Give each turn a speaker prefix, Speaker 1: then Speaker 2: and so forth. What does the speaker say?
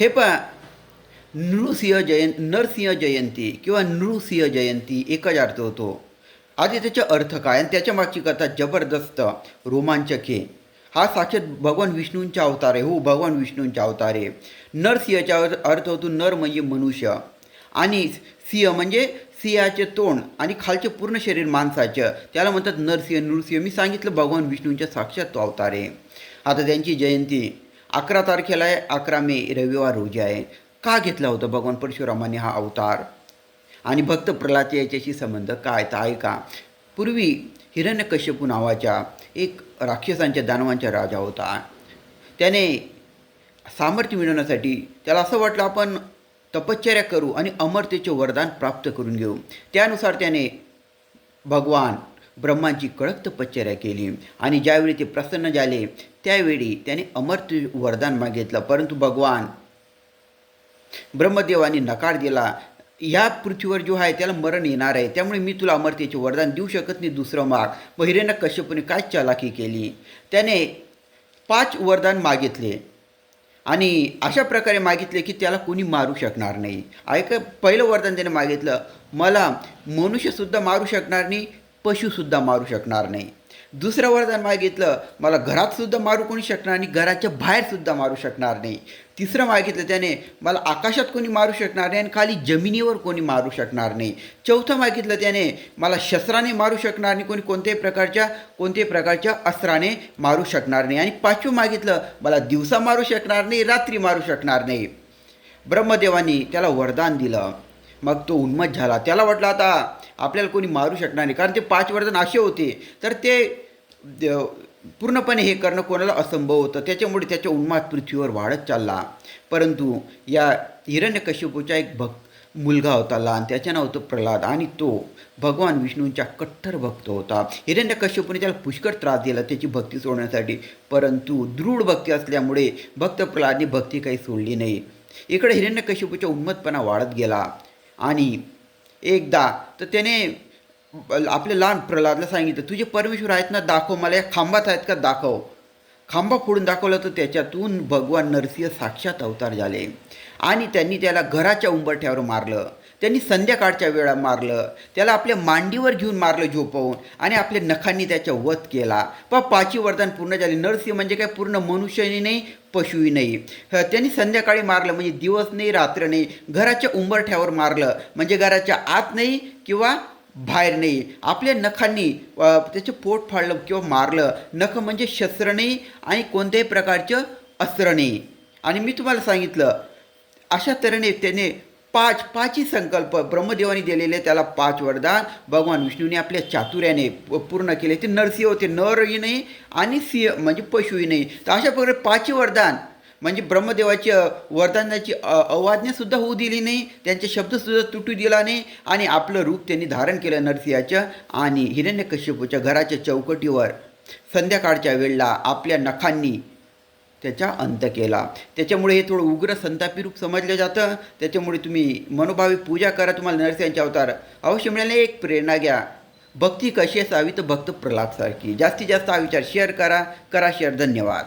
Speaker 1: हे पहा नृसिंह जयं नरसिंह जयंती किंवा नृसिंह जयंती एकच अर्थ होतो. आधी त्याचा अर्थ काय आणि त्याच्या मागची कथा जबरदस्त रोमांचक. आहे हा साक्षात भगवान विष्णूंचा अवतार आहे हो भगवान विष्णूंचा अवतार आहे. नरसिंहचा अर्थ- अर्थ होतो नर म्हणजे मनुष्य. आणि सिंह म्हणजे सिंहाचे तोंड आणि खालचे पूर्ण शरीर माणसाचं. त्याला म्हणतात नरसिंह नृसिंह. मी सांगितलं भगवान विष्णूंच्या साक्षात तो अवतार आहे. आता त्यांची जयंती. अकरा तारखेला आहे अकरा मे रविवार रोजी आहे. का घेतला होता भगवान परशुरामाने हा अवतार? आणि भक्त प्रल्हाद याच्याशी संबंध काय? तर ऐका. पूर्वी हिरण्यकश्यपू नावाच्या एक राक्षसांच्या दानवांचा राजा होता. त्याने सामर्थ्य मिळवण्यासाठी त्याला असं वाटलं आपण तपश्चर्या करू आणि अमरतेचे वरदान प्राप्त करून घेऊ. त्यानुसार त्याने भगवान ब्रह्मांची कडक तपश्चर्या केली. आणि ज्यावेळी ते प्रसन्न झाले त्यावेळी त्याने अमर्त्य वरदान मागितलं. परंतु भगवान ब्रह्मदेवाने नकार दिला. या पृथ्वीवर जो आहे त्याला मरण येणार आहे. त्यामुळे मी तुला अमरतेचे वरदान देऊ शकत नाही दुसरं माग मग हिरण्य कश्यपूने काय चालाकी केली? त्याने पाच वरदान मागितले. आणि अशा प्रकारे मागितले की त्याला कोणी मारू शकणार नाही. ऐका पहिलं वरदान त्याने मागितलं मला मनुष्यसुद्धा मारू शकणार नाही पशुसुद्धा मारू शकणार नाही. दुसरं वरदान मागितलं मला घरातसुद्धा मारू कोणी शकणार आणि घराच्या बाहेरसुद्धा मारू शकणार नाही. तिसरं मागितलं त्याने मला आकाशात कोणी मारू शकणार नाही आणि खाली जमिनीवर कोणी मारू शकणार नाही. चौथं मागितलं त्याने मला शस्त्राने मारू शकणार नाही कोणी कोणत्याही प्रकारच्या कोणत्याही प्रकारच्या अस्त्राने मारू शकणार नाही. आणि पाचवं मागितलं मला दिवसा मारू शकणार नाही रात्री मारू शकणार नाही. ब्रह्मदेवानी त्याला वरदान दिलं. मग तो उन्मत झाला. त्याला वाटलं आता आपल्याला कोणी मारू शकणार नाही. कारण ते पाच वरदान असे होते. तर ते पूर्णपणे हे करणं कोणाला असंभव होतं? त्याच्यामुळे त्याच्या उन्माद पृथ्वीवर वाढत चालला. परंतु या हिरण्यकश्यपूचा एक भक मुलगा होता लहान. त्याचं नाव होतं प्रल्हाद. आणि तो भगवान विष्णूंचा कट्टर भक्त होता. हिरण्यकश्यपूने त्याला पुष्कळ त्रास दिला त्याची भक्ती सोडण्यासाठी. परंतु दृढ भक्ती असल्यामुळे भक्त प्रल्हादने भक्ती काही सोडली नाही. इकडे हिरण्यकश्यपूचा उन्मतपणा वाढत गेला. आणि एकदा. तर त्याने आपल्या लहान प्रल्हादला सांगितलं तुझे परमेश्वर आहेत ना दाखव मला या खांबात आहेत का दाखव. खांबा फोडून दाखवला तर त्याच्यातून भगवान नरसिंह साक्षात अवतार झाले. आणि त्यांनी त्याला घराच्या उंबरठ्यावर मारलं. त्यांनी संध्याकाळच्या वेळा मारलं. त्याला आपल्या मांडीवर घेऊन मारलं झोपवून आणि आपल्या नखांनी त्याचा वध केला. प पाची वरदान पूर्ण झाले. नरसिंह म्हणजे काय? पूर्ण मनुष्यने नाही पशुही नाही. त्यांनी संध्याकाळी मारलं म्हणजे दिवस नाही रात्र नाही. घराच्या उंबरठ्यावर मारलं. म्हणजे घराच्या आत नाही किंवा बाहेर नाही. आपल्या नखांनी त्याचं पोट फाडलं किंवा मारलं. नख म्हणजे शस्त्र नाही आणि कोणत्याही प्रकारचं अस्त्र नाही. आणि मी तुम्हाला सांगितलं अशा तऱ्हेने त्याने पाच पाचही संकल्प ब्रह्मदेवाने दिलेले त्याला पाच वरदान. भगवान विष्णूने आपल्या चातुर्याने प- पूर्ण केले. ते नरसिंह होते नरही नाही आणि सिंह म्हणजे पशुही नाही तर अशा प्रकारे पाचही वरदान. म्हणजे ब्रह्मदेवाची वरदानाची अवाज्ञासुद्धा होऊ दिली नाही. त्यांचे शब्दसुद्धा तुटू दिला नाही. आणि आपलं रूप त्यांनी धारण केलं नरसिंहाचं आणि हिरण्यकश्यपूच्या घराच्या चौकटीवर. संध्याकाळच्या वेळेला आपल्या नखांनी त्याचा अंत केला. त्याच्यामुळे हे थोडं उग्र संतापी रूप समजलं जातं. त्याच्यामुळे तुम्ही मनोभावी पूजा करा तुम्हाला नरसिंहांचे अवतार अवश्य मिळाले. एक प्रेरणा घ्या. भक्ती कशी असावी? तर भक्त प्रल्हादसारखी जास्तीत जास्त हा विचार शेअर करा. करा शेअर धन्यवाद.